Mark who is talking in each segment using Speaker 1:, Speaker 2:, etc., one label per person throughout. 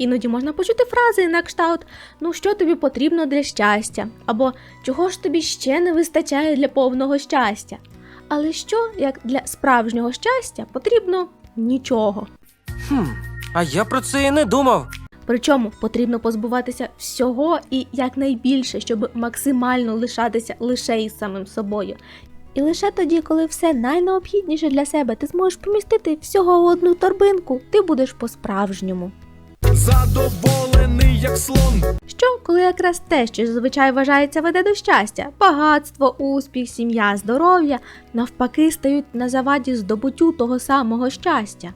Speaker 1: Іноді можна почути фрази на кшталт Ну що тобі потрібно для щастя? або Чого ж тобі ще не вистачає для повного щастя? Але що, як для справжнього щастя, потрібно нічого.
Speaker 2: Хм, а я про це і не думав.
Speaker 1: Причому потрібно позбуватися всього і якнайбільше, щоб максимально лишатися лише із самим собою. І лише тоді, коли все найнеобхідніше для себе, ти зможеш помістити всього в одну торбинку, ти будеш по-справжньому.
Speaker 3: Задоволений, як слон.
Speaker 1: Що, коли якраз те, що зазвичай вважається веде до щастя, багатство, успіх, сім'я, здоров'я, навпаки, стають на заваді здобуттю того самого щастя.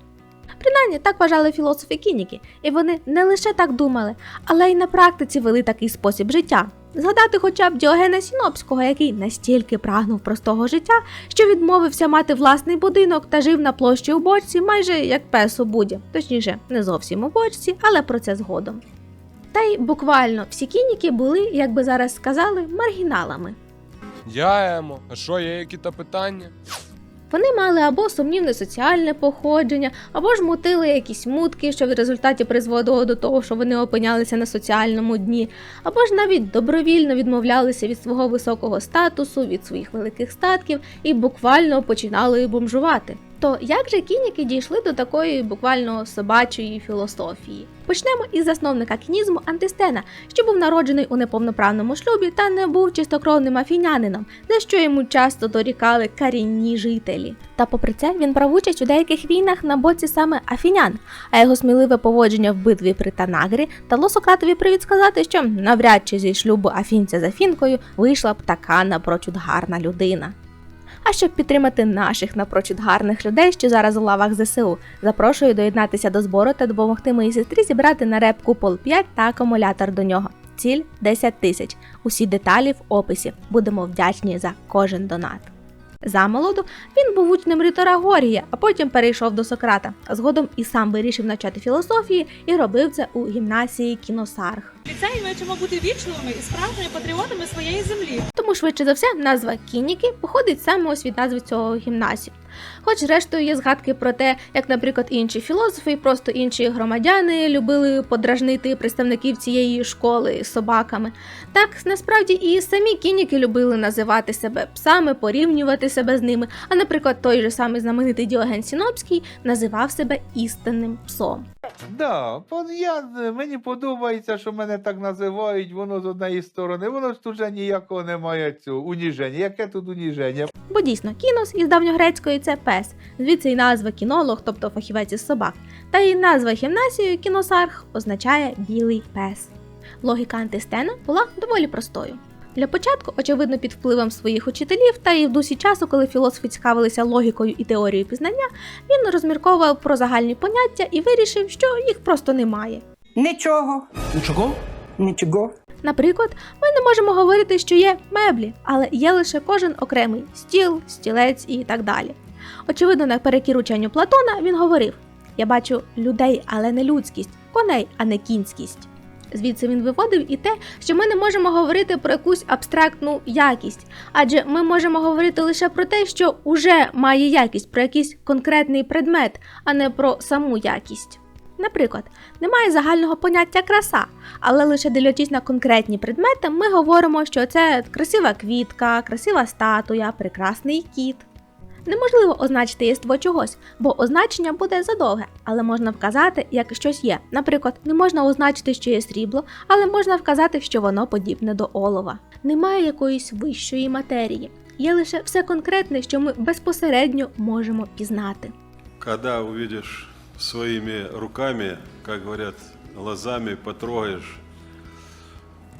Speaker 1: Принаймні так вважали філософи кініки, і вони не лише так думали, але й на практиці вели такий спосіб життя. Згадати хоча б Діогена Сінопського, який настільки прагнув простого життя, що відмовився мати власний будинок та жив на площі у бочці, майже як пес у буді, точніше, не зовсім у бочці, але про це згодом. Та й буквально всі кініки були, як би зараз сказали, маргіналами.
Speaker 3: Я емо. А що, є які-то питання?
Speaker 1: Вони мали або сумнівне соціальне походження, або ж мутили якісь мутки, що в результаті призводило до того, що вони опинялися на соціальному дні, або ж навіть добровільно відмовлялися від свого високого статусу, від своїх великих статків і буквально починали бомжувати. То як же кініки дійшли до такої буквально собачої філософії? Почнемо із засновника кінізму Антистена, що був народжений у неповноправному шлюбі та не був чистокровним афінянином, за що йому часто дорікали карінні жителі. Та попри це він брав участь у деяких війнах на боці саме афінян, а його сміливе поводження в битві при Танагрі дало Сократові привід сказати, що навряд чи зі шлюбу афінця з афінкою вийшла б така напрочуд гарна людина. А щоб підтримати наших напрочуд гарних людей, що зараз у лавах ЗСУ, запрошую доєднатися до збору та допомогти моїй сестрі зібрати на реп купол 5 та акумулятор до нього. Ціль 10 тисяч. Усі деталі в описі. Будемо вдячні за кожен донат. За молоду він був учнем ритора Горія, а потім перейшов до Сократа. Згодом і сам вирішив навчати філософії і робив це у гімнасії Кіносарх.
Speaker 4: Ліцеї мають бути вічливими і справжніми патріотами своєї землі.
Speaker 1: Тому швидше за все назва Кініки походить саме ось від назви цього гімнасію. Хоч рештою є згадки про те, як, наприклад, інші філософи і просто інші громадяни любили подражнити представників цієї школи собаками. Так насправді і самі кініки любили називати себе псами, порівнювати себе з ними. А, наприклад, той же самий знаменитий Діоген Сінопський називав себе істинним псом.
Speaker 5: Да, я, мені подобається, що мене так називають, воно з однієї сторони, воно ж тут же ніякого немає цього уніження. Яке тут уніження?
Speaker 1: Бо дійсно кінос із давньогрецької це пес, звідси й назва кінолог, тобто фахівець із собак. Та й назва гімнасію кіносарх означає білий пес. Логіка антистена була доволі простою. Для початку, очевидно, під впливом своїх учителів, та і в дусі часу, коли філософи цікавилися логікою і теорією пізнання, він розмірковував про загальні поняття і вирішив, що їх просто немає.
Speaker 6: Нічого.
Speaker 3: Нічого?
Speaker 6: Нічого.
Speaker 1: Наприклад, ми не можемо говорити, що є меблі, але є лише кожен окремий стіл, стілець і так далі. Очевидно, наперекір ученню Платона він говорив: Я бачу людей, але не людськість, коней, а не кінськість. Звідси він виводив і те, що ми не можемо говорити про якусь абстрактну якість, адже ми можемо говорити лише про те, що уже має якість, про якийсь конкретний предмет, а не про саму якість. Наприклад, немає загального поняття краса, але лише дивлячись на конкретні предмети, ми говоримо, що це красива квітка, красива статуя, прекрасний кіт. Неможливо означити єство чогось, бо означення буде задовге, але можна вказати, як щось є. Наприклад, не можна означити, що є срібло, але можна вказати, що воно подібне до олова. Немає якоїсь вищої матерії, є лише все конкретне, що ми безпосередньо можемо пізнати.
Speaker 7: Когда увидишь своими руками, как говорят, глазами потрогаешь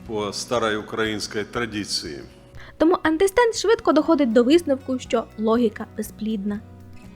Speaker 7: по старой украинской традиции.
Speaker 1: Тому антистен швидко доходить до висновку, що логіка безплідна.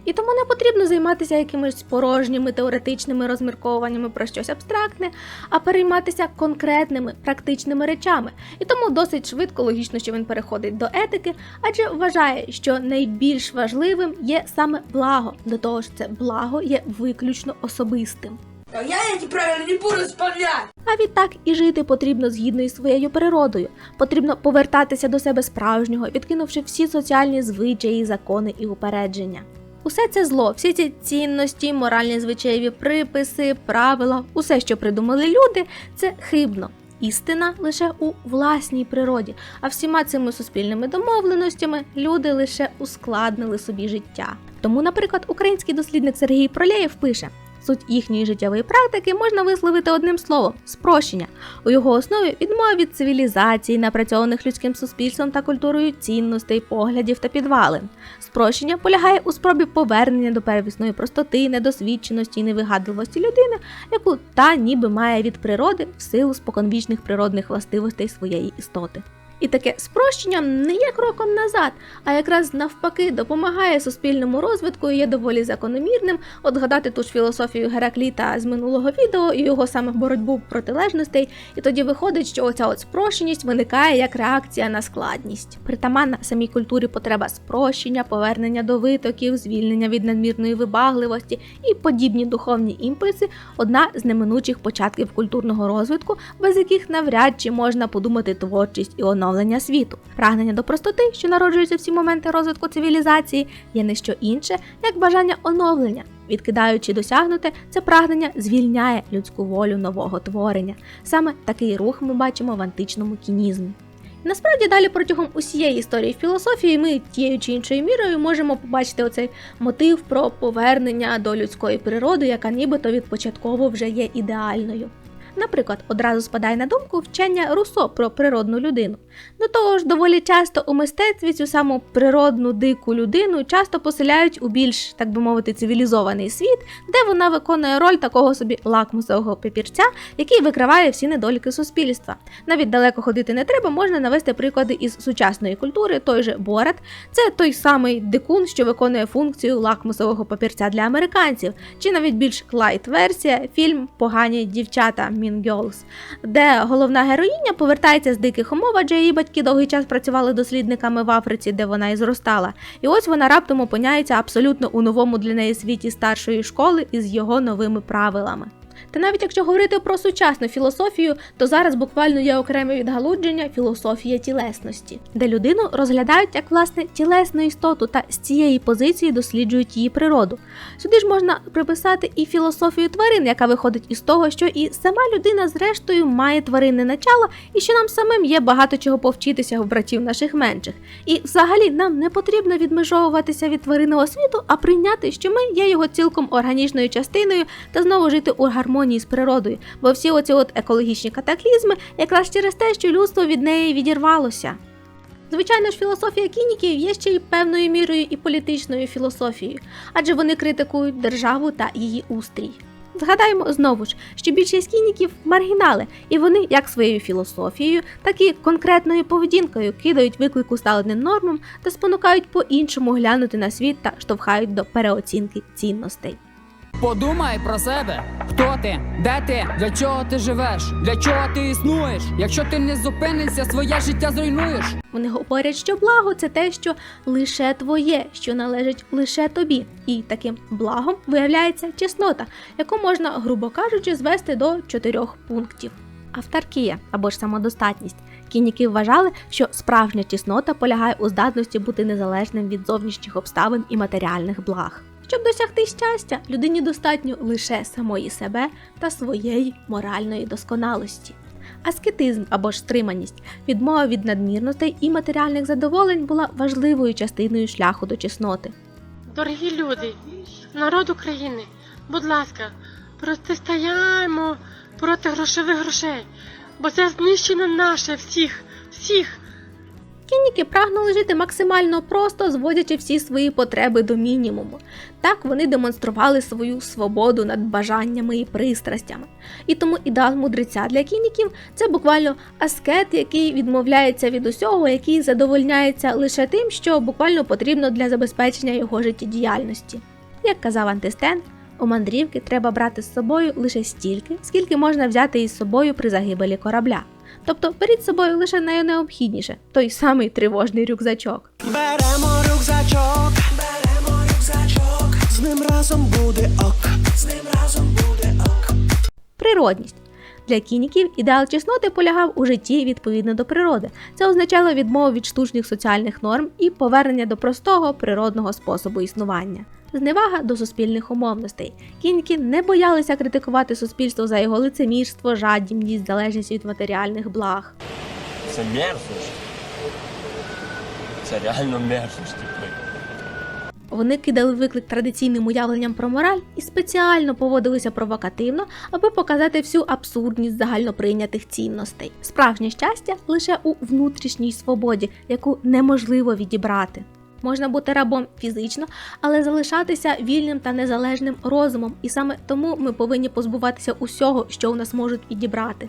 Speaker 1: І тому не потрібно займатися якимись порожніми теоретичними розмірковуваннями про щось абстрактне, а перейматися конкретними практичними речами. І тому досить швидко логічно, що він переходить до етики, адже вважає, що найбільш важливим є саме благо, до того ж це благо є виключно особистим.
Speaker 8: Я эти правила не буду исполнять!
Speaker 1: А відтак і жити потрібно згідно із своєю природою. Потрібно повертатися до себе справжнього, відкинувши всі соціальні звичаї, закони і упередження. усе це зло, всі ці цінності, моральні звичаєві приписи, правила, усе, що придумали люди, це хибно. Істина лише у власній природі, а всіма цими суспільними домовленостями люди лише ускладнили собі життя. Тому, наприклад, український дослідник Сергій Пролєєв пише: суть їхньої життєвої практики можна висловити одним словом спрощення. У його основі відмова від цивілізації, напрацьованих людським суспільством та культурою цінностей, поглядів та підвалин. Спрощення полягає у спробі повернення до первісної простоти, недосвідченості і невигадливості людини, яку та ніби має від природи в силу споконвічних природних властивостей своєї істоти. І таке спрощення не є кроком назад, а якраз навпаки допомагає суспільному розвитку і є доволі закономірним. От згадати ту ж філософію Геракліта з минулого відео і його саме боротьбу протилежностей, і тоді виходить, що оця от спрощеність виникає як реакція на складність. Притаманна самій культурі потреба спрощення, повернення до витоків, звільнення від надмірної вибагливості і подібні духовні імпульси одна з неминучих початків культурного розвитку, без яких навряд чи можна подумати творчість і оновлення світу. Прагнення до простоти, що народжується всі моменти розвитку цивілізації, є не що інше, як бажання оновлення. Відкидаючи досягнуте, це прагнення звільняє людську волю нового творення. Саме такий рух ми бачимо в античному кінізмі. Насправді далі протягом усієї історії філософії ми тією чи іншою мірою можемо побачити оцей мотив про повернення до людської природи, яка нібито від початково вже є ідеальною. Наприклад, одразу спадає на думку вчення Руссо про природну людину. До того ж, доволі часто у мистецтві цю саму природну дику людину часто поселяють у більш, так би мовити, цивілізований світ, де вона виконує роль такого собі лакмусового папірця, який викриває всі недоліки суспільства. Навіть далеко ходити не треба, можна навести приклади із сучасної культури. Той же Борат це той самий дикун, що виконує функцію лакмусового папірця для американців, чи навіть більш лайт версія фільм Погані дівчата Mean Girls, де головна героїня повертається з диких умов, адже її батьки довгий час працювали дослідниками в Африці, де вона і зростала. І ось вона раптом опиняється абсолютно у новому для неї світі старшої школи із його новими правилами. Та навіть якщо говорити про сучасну філософію, то зараз буквально є окреме відгалудження філософія тілесності, де людину розглядають як власне тілесну істоту та з цієї позиції досліджують її природу. Сюди ж можна приписати і філософію тварин, яка виходить із того, що і сама людина, зрештою, має тваринне начало, і що нам самим є багато чого повчитися у братів наших менших. І взагалі нам не потрібно відмежовуватися від тваринного світу, а прийняти, що ми є його цілком органічною частиною та знову жити у гармонії з природою, бо всі оці от екологічні катаклізми якраз через те, що людство від неї відірвалося. Звичайно ж, філософія кініків є ще й певною мірою і політичною філософією, адже вони критикують державу та її устрій. Згадаємо знову ж, що більшість кініків маргінали, і вони як своєю філософією, так і конкретною поведінкою кидають виклик усталеним нормам та спонукають по-іншому глянути на світ та штовхають до переоцінки цінностей.
Speaker 9: Подумай про себе. Хто ти? Де ти? Для чого ти живеш? Для чого ти існуєш? Якщо ти не зупинишся, своє життя зруйнуєш.
Speaker 1: Вони говорять, що благо це те, що лише твоє, що належить лише тобі. І таким благом виявляється чеснота, яку можна, грубо кажучи, звести до чотирьох пунктів. Автаркія або ж самодостатність. Кініки вважали, що справжня чеснота полягає у здатності бути незалежним від зовнішніх обставин і матеріальних благ. Щоб досягти щастя, людині достатньо лише самої себе та своєї моральної досконалості. Аскетизм або ж стриманість, відмова від надмірностей і матеріальних задоволень була важливою частиною шляху до чесноти.
Speaker 10: Дорогі люди, народ України, будь ласка, протистояємо проти грошових грошей, бо це знищено наше всіх, всіх.
Speaker 1: Кініки прагнули жити максимально просто, зводячи всі свої потреби до мінімуму. Так вони демонстрували свою свободу над бажаннями і пристрастями. І тому ідеал мудреця для кініків це буквально аскет, який відмовляється від усього, який задовольняється лише тим, що буквально потрібно для забезпечення його життєдіяльності. Як казав Антистен, у мандрівки треба брати з собою лише стільки, скільки можна взяти із собою при загибелі корабля. Тобто беріть з собою лише найнеобхідніше, той самий тривожний рюкзачок.
Speaker 11: Беремо рюкзачок, беремо рюкзачок, з ним разом буде ок, з ним разом буде ок.
Speaker 1: Природність. Для кініків ідеал чесноти полягав у житті відповідно до природи. Це означало відмову від штучних соціальних норм і повернення до простого природного способу існування. Зневага до суспільних умовностей. Кіньки не боялися критикувати суспільство за його лицемірство, жадібність, залежність від матеріальних благ.
Speaker 2: Це мерзость. Це реально мерзость.
Speaker 1: Вони кидали виклик традиційним уявленням про мораль і спеціально поводилися провокативно, аби показати всю абсурдність загальноприйнятих цінностей. Справжнє щастя лише у внутрішній свободі, яку неможливо відібрати. Можна бути рабом фізично, але залишатися вільним та незалежним розумом, і саме тому ми повинні позбуватися усього, що у нас можуть відібрати.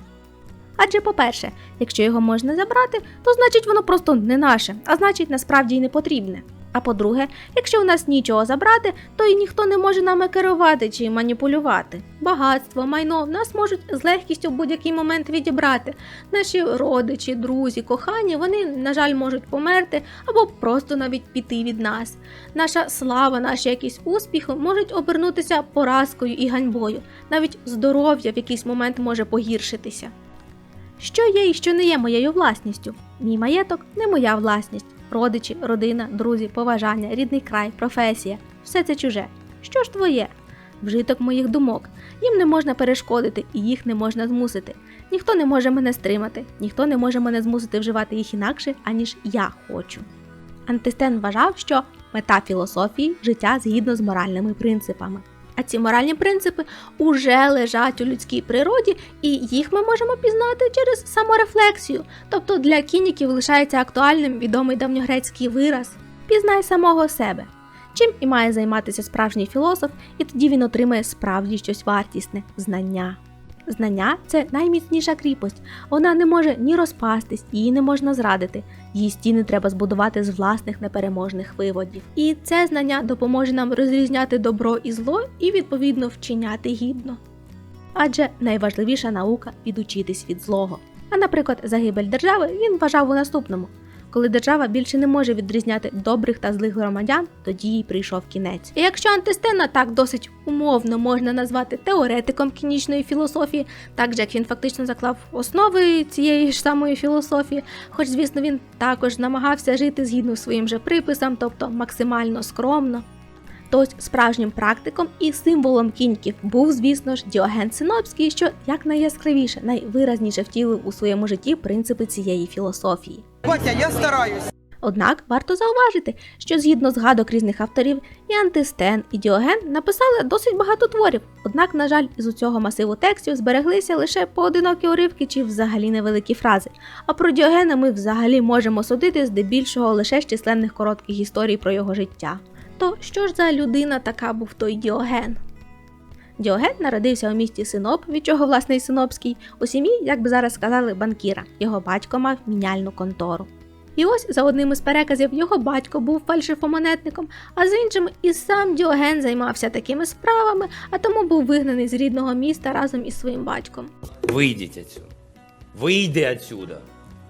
Speaker 1: Адже, по-перше, якщо його можна забрати, то значить воно просто не наше, а значить насправді й не потрібне. А по-друге, якщо у нас нічого забрати, то і ніхто не може нами керувати чи маніпулювати. Багатство, майно нас можуть з легкістю в будь-який момент відібрати. Наші родичі, друзі, кохані, вони, на жаль, можуть померти або просто навіть піти від нас. Наша слава, наші якісь успіхи можуть обернутися поразкою і ганьбою. Навіть здоров'я в якийсь момент може погіршитися. Що є і що не є моєю власністю? Мій маєток не моя власність. Родичі, родина, друзі, поважання, рідний край, професія все це чуже. Що ж твоє? Вжиток моїх думок. Їм не можна перешкодити і їх не можна змусити. Ніхто не може мене стримати, ніхто не може мене змусити вживати їх інакше, аніж я хочу. Антистен вважав, що мета філософії життя згідно з моральними принципами. А ці моральні принципи уже лежать у людській природі, і їх ми можемо пізнати через саморефлексію. Тобто для кініків лишається актуальним відомий давньогрецький вираз пізнай самого себе. Чим і має займатися справжній філософ, і тоді він отримає справді щось вартісне знання. Знання це найміцніша кріпость. Вона не може ні розпастись, її не можна зрадити. Її стіни треба збудувати з власних непереможних виводів. І це знання допоможе нам розрізняти добро і зло і відповідно вчиняти гідно. Адже найважливіша наука відучитись від злого. А наприклад, загибель держави він вважав у наступному: коли держава більше не може відрізняти добрих та злих громадян, тоді їй прийшов кінець. І якщо антистена так досить умовно можна назвати теоретиком кінічної філософії, так же як він фактично заклав основи цієї ж самої філософії, хоч, звісно, він також намагався жити згідно своїм же приписам, тобто максимально скромно. То ось справжнім практиком і символом кіньків був, звісно ж, Діоген Синопський, що якнайяскравіше, найвиразніше втілив у своєму житті принципи цієї філософії.
Speaker 6: Батя, я стараюсь.
Speaker 1: Однак варто зауважити, що згідно згадок різних авторів, і Антистен, і Діоген написали досить багато творів. Однак, на жаль, із усього масиву текстів збереглися лише поодинокі уривки чи взагалі невеликі фрази. А про Діогена ми взагалі можемо судити здебільшого лише з численних коротких історій про його життя. То що ж за людина така був той Діоген? Діоген народився у місті Синоп, від чого власне і Синопський, у сім'ї, як би зараз сказали, банкіра. Його батько мав міняльну контору. І ось за одним із переказів його батько був фальшифомонетником, а з іншим і сам Діоген займався такими справами, а тому був вигнаний з рідного міста разом із своїм батьком.
Speaker 2: Вийдіть отсюда. Вийди отсюда.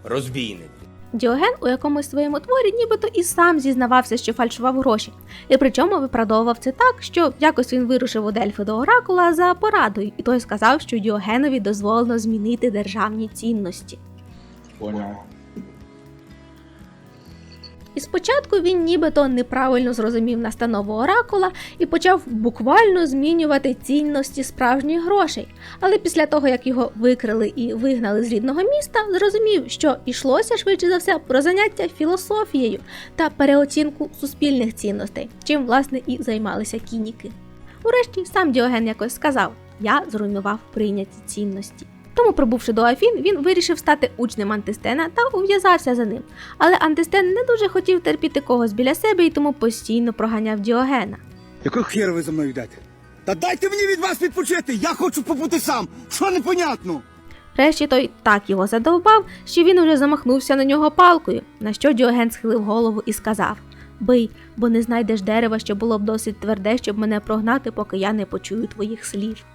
Speaker 2: Розбійник.
Speaker 1: Діоген у якомусь своєму творі нібито і сам зізнавався, що фальшував гроші, і причому виправдовував це так, що якось він вирушив у Дельфи до Оракула за порадою, і той сказав, що Діогенові дозволено змінити державні цінності. І спочатку він нібито неправильно зрозумів настанову оракула і почав буквально змінювати цінності справжніх грошей. Але після того, як його викрили і вигнали з рідного міста, зрозумів, що йшлося швидше за все про заняття філософією та переоцінку суспільних цінностей, чим власне і займалися кініки. Урешті сам Діоген якось сказав: Я зруйнував прийняті цінності. Тому, прибувши до Афін, він вирішив стати учнем Антистена та ув'язався за ним. Але Антистен не дуже хотів терпіти когось біля себе і тому постійно проганяв Діогена.
Speaker 11: Якого хера ви за мною йдете? Та дайте мені від вас відпочити! Я хочу побути сам! Що непонятно?
Speaker 1: Решті той так його задовбав, що він уже замахнувся на нього палкою, на що Діоген схилив голову і сказав: Бий, бо не знайдеш дерева, що було б досить тверде, щоб мене прогнати, поки я не почую твоїх слів.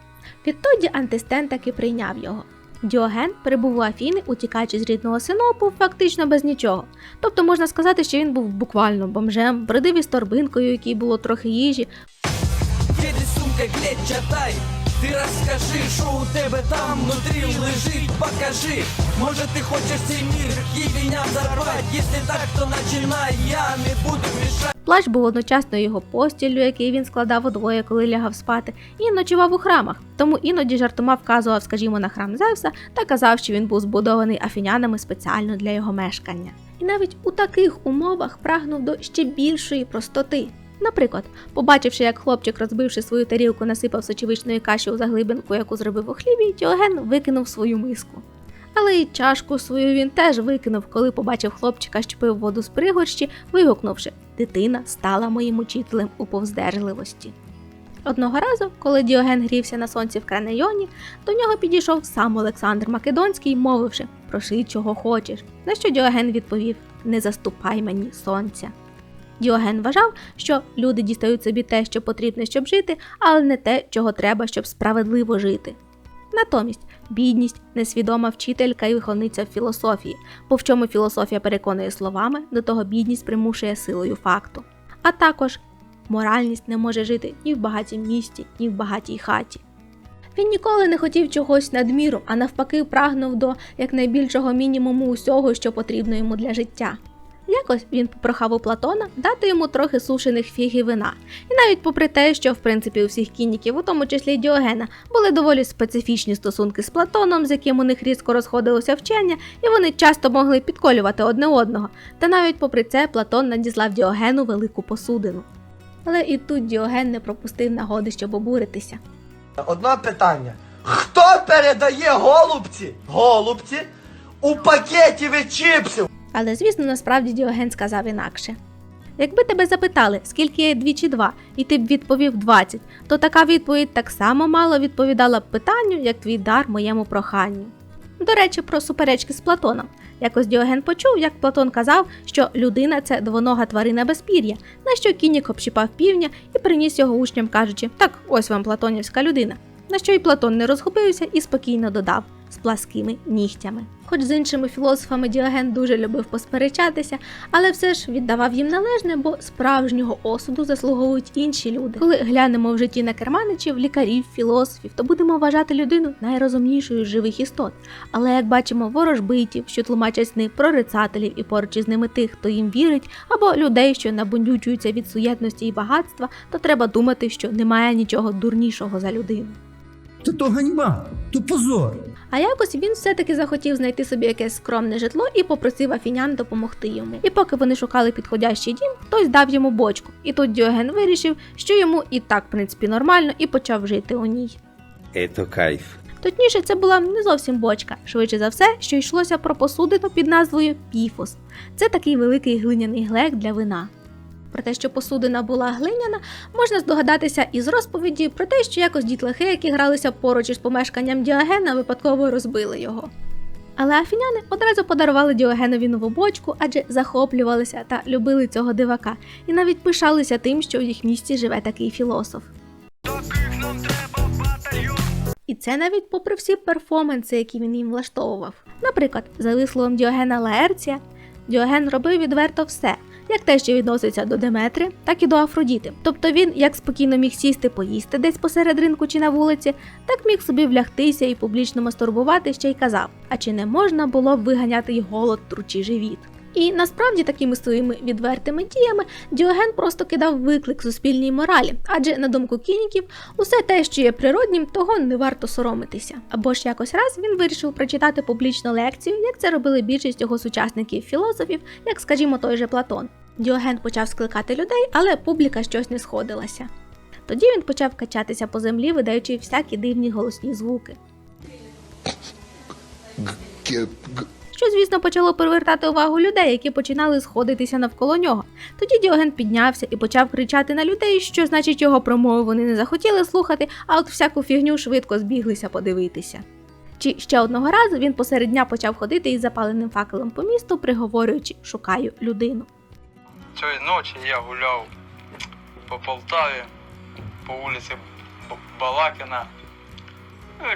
Speaker 1: Відтоді Антистен таки прийняв його. Діоген прибув у Афіни, утікаючи з рідного синопу, фактично без нічого. Тобто можна сказати, що він був буквально бомжем, бродив із торбинкою, якій було трохи їжі,
Speaker 11: сумка, глядь! Ти розкажи, що у тебе там внутрі лежить, покажи. Може ти хочеш цей мір євіням зарвать, якщо так, то починай, я не буду мішати.
Speaker 1: Плащ був одночасно його постіллю, який він складав удвоє, коли лягав спати, і ночував у храмах. Тому іноді жартома вказував, скажімо, на храм Зевса та казав, що він був збудований афінянами спеціально для його мешкання. І навіть у таких умовах прагнув до ще більшої простоти. Наприклад, побачивши, як хлопчик, розбивши свою тарілку, насипав сочевичної каші у заглибинку, яку зробив у хлібі, Діоген викинув свою миску. Але й чашку свою він теж викинув, коли побачив хлопчика, що пив воду з пригорщі, вигукнувши Дитина стала моїм учителем у повздержливості. Одного разу, коли Діоген грівся на сонці в Кранейоні, до нього підійшов сам Олександр Македонський, мовивши Проси, чого хочеш. На що Діоген відповів Не заступай мені сонця. Діоген вважав, що люди дістають собі те, що потрібно, щоб жити, але не те, чого треба, щоб справедливо жити. Натомість бідність несвідома вчителька і виховниця в філософії, бо в чому філософія переконує словами, до того бідність примушує силою факту. А також моральність не може жити ні в багатім місті, ні в багатій хаті. Він ніколи не хотів чогось надміру, а навпаки, прагнув до якнайбільшого мінімуму усього, що потрібно йому для життя. Якось він попрохав у Платона дати йому трохи сушених фіг і вина. І навіть попри те, що в принципі у всіх кініків, у тому числі й Діогена, були доволі специфічні стосунки з Платоном, з яким у них різко розходилося вчення, і вони часто могли підколювати одне одного. Та навіть попри це Платон надіслав Діогену велику посудину. Але і тут Діоген не пропустив нагоди, щоб обуритися.
Speaker 11: Одне питання. Хто передає голубці? Голубці у пакеті від чіпсів?
Speaker 1: Але звісно, насправді Діоген сказав інакше. Якби тебе запитали, скільки є двічі два, і ти б відповів 20, то така відповідь так само мало відповідала б питанню, як твій дар моєму проханню. До речі, про суперечки з Платоном. Якось Діоген почув, як Платон казав, що людина це двонога тварина без пір'я, на що кінік общипав півня і приніс його учням, кажучи, так, ось вам платонівська людина. На що й Платон не розгубився і спокійно додав з пласкими нігтями. Хоч з іншими філософами Діоген дуже любив посперечатися, але все ж віддавав їм належне, бо справжнього осуду заслуговують інші люди. Коли глянемо в житті на керманичів, лікарів, філософів, то будемо вважати людину найрозумнішою з живих істот. Але як бачимо ворожбитів, що тлумачать сни прорицателів і поруч із ними тих, хто їм вірить, або людей, що набундючуються від суєтності і багатства, то треба думати, що немає нічого дурнішого за людину.
Speaker 6: То то ганьба, то позор.
Speaker 1: А якось він все-таки захотів знайти собі якесь скромне житло і попросив афінян допомогти йому. І поки вони шукали підходящий дім, хтось дав йому бочку. І тут Діоген вирішив, що йому і так, в принципі, нормально, і почав жити у ній.
Speaker 2: Это кайф.
Speaker 1: Точніше, це була не зовсім бочка, швидше за все, що йшлося про посудину під назвою піфос. Це такий великий глиняний глек для вина. Про те, що посудина була глиняна, можна здогадатися із розповіді про те, що якось дітлахи, які гралися поруч із помешканням Діогена, випадково розбили його. Але афіняни одразу подарували Діогенові нову бочку, адже захоплювалися та любили цього дивака, і навіть пишалися тим, що в їх місті живе такий філософ. І це навіть попри всі перформанси, які він їм влаштовував. Наприклад, за висловом Діогена Лаерція, Діоген робив відверто все, як те, що відноситься до Деметри, так і до Афродіти. Тобто він як спокійно міг сісти поїсти десь посеред ринку чи на вулиці, так міг собі влягтися і публічно мастурбувати ще й казав: а чи не можна було б виганяти й голод тручі живіт? І насправді такими своїми відвертими діями Діоген просто кидав виклик суспільній моралі, адже на думку кініків, усе те, що є природнім, того не варто соромитися. Або ж якось раз він вирішив прочитати публічну лекцію, як це робили більшість його сучасників філософів, як, скажімо, той же Платон. Діоген почав скликати людей, але публіка щось не сходилася. Тоді він почав качатися по землі, видаючи всякі дивні голосні звуки. Що, звісно, почало привертати увагу людей, які починали сходитися навколо нього. Тоді Діоген піднявся і почав кричати на людей, що значить його промови вони не захотіли слухати, а от всяку фігню швидко збіглися подивитися. Чи ще одного разу він посеред дня почав ходити із запаленим факелом по місту, приговорюючи шукаю людину.
Speaker 12: Цієї ночі я гуляв по Полтаві, по вулиці Балакіна.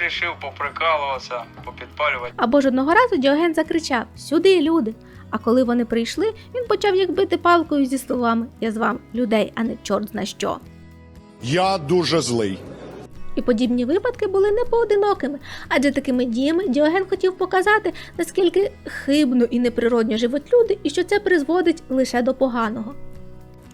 Speaker 12: Рішив поприкалуватися, попідпалювати.
Speaker 1: Або ж одного разу Діоген закричав Сюди, люди! А коли вони прийшли, він почав їх бити палкою зі словами Я з вам людей, а не чорт зна що.
Speaker 13: Я дуже злий.
Speaker 1: І подібні випадки були не поодинокими, адже такими діями Діоген хотів показати, наскільки хибно і неприродньо живуть люди, і що це призводить лише до поганого.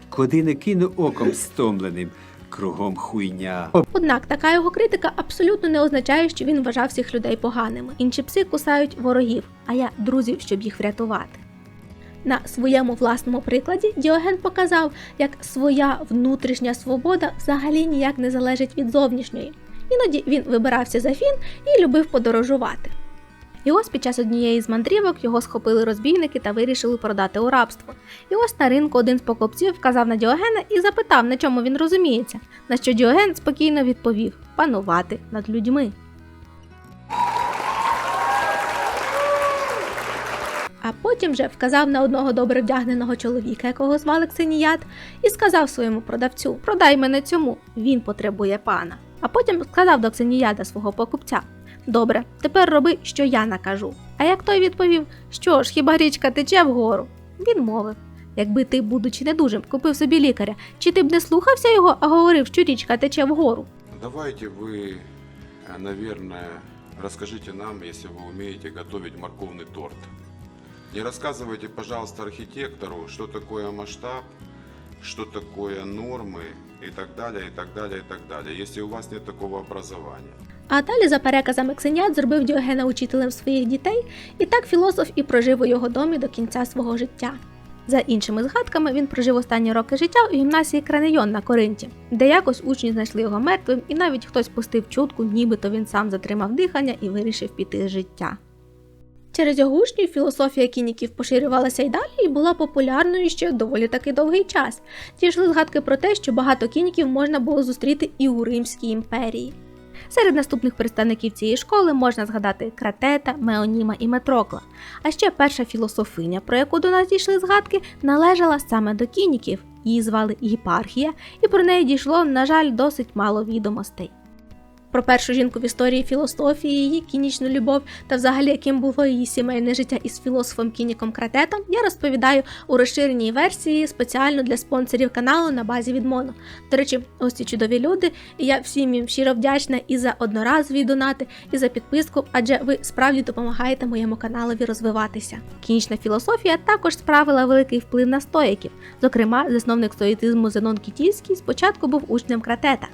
Speaker 6: Куди не кину оком стомленим, кругом хуйня.
Speaker 1: Однак така його критика абсолютно не означає, що він вважав всіх людей поганими. Інші пси кусають ворогів, а я друзів, щоб їх врятувати. На своєму власному прикладі Діоген показав, як своя внутрішня свобода взагалі ніяк не залежить від зовнішньої. Іноді він вибирався за фін і любив подорожувати. І ось під час однієї з мандрівок його схопили розбійники та вирішили продати у рабство. І ось на ринку один з покупців вказав на Діогена і запитав, на чому він розуміється, на що Діоген спокійно відповів панувати над людьми. А потім вже вказав на одного добре вдягненого чоловіка, якого звали Ксеніят, і сказав своєму продавцю: Продай мене цьому, він потребує пана. А потім сказав до Ксеніяда свого покупця: Добре, тепер роби, що я накажу. А як той відповів, що ж, хіба річка тече вгору? Він мовив: Якби ти, будучи недужим, купив собі лікаря, чи ти б не слухався його, а говорив, що річка тече вгору?
Speaker 13: Давайте вы, э, наверное, расскажите нам, если вы умеете готовить морковный торт. Не рассказывайте, пожалуйста, архитектору, что такое масштаб, что такое нормы и так далее, и так далее, и так далее, если у вас нет такого образования.
Speaker 1: А далі, за переказами Ксенят, зробив Діогена учителем своїх дітей, і так філософ і прожив у його домі до кінця свого життя. За іншими згадками, він прожив останні роки життя у гімнасії Кранейон на Коринті, де якось учні знайшли його мертвим, і навіть хтось пустив чутку, нібито він сам затримав дихання і вирішив піти з життя. Через його учнів філософія кініків поширювалася й далі і була популярною ще доволі таки довгий час. Дійшли згадки про те, що багато кініків можна було зустріти і у Римській імперії. Серед наступних представників цієї школи можна згадати Кратета, Меоніма і Метрокла. А ще перша філософиня, про яку до нас дійшли згадки, належала саме до кініків. Її звали Гіпархія, і про неї дійшло, на жаль, досить мало відомостей. Про першу жінку в історії філософії, її кінічну любов та взагалі яким було її сімейне життя із філософом Кініком Кратетом, я розповідаю у розширеній версії спеціально для спонсорів каналу на базі від Моно. До речі, ось ці чудові люди, і я всім їм щиро вдячна і за одноразові донати, і за підписку, адже ви справді допомагаєте моєму каналові розвиватися. Кінічна філософія також справила великий вплив на стоїків. Зокрема, засновник стоїцизму Зенон Кітійський спочатку був учнем Кратета.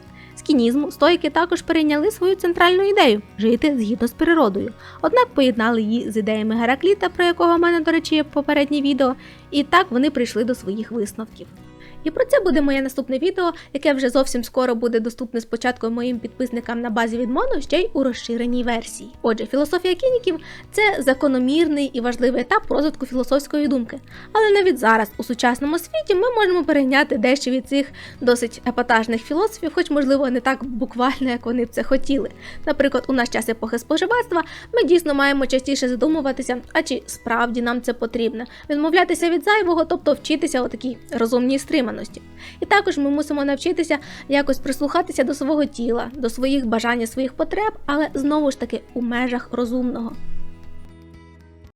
Speaker 1: Кінізму стоїки також перейняли свою центральну ідею жити згідно з природою. Однак поєднали її з ідеями Геракліта, про якого в мене, до речі, є попереднє відео, і так вони прийшли до своїх висновків. І про це буде моє наступне відео, яке вже зовсім скоро буде доступне спочатку моїм підписникам на базі від Моно, ще й у розширеній версії. Отже, філософія кініків це закономірний і важливий етап розвитку філософської думки. Але навіть зараз, у сучасному світі, ми можемо перейняти дещо від цих досить епатажних філософів, хоч, можливо, не так буквально, як вони б це хотіли. Наприклад, у наш час епохи споживацтва ми дійсно маємо частіше задумуватися, а чи справді нам це потрібно, відмовлятися від зайвого, тобто вчитися у такій розумній стриманості. І також ми мусимо навчитися якось прислухатися до свого тіла, до своїх бажань, своїх потреб, але знову ж таки у межах розумного.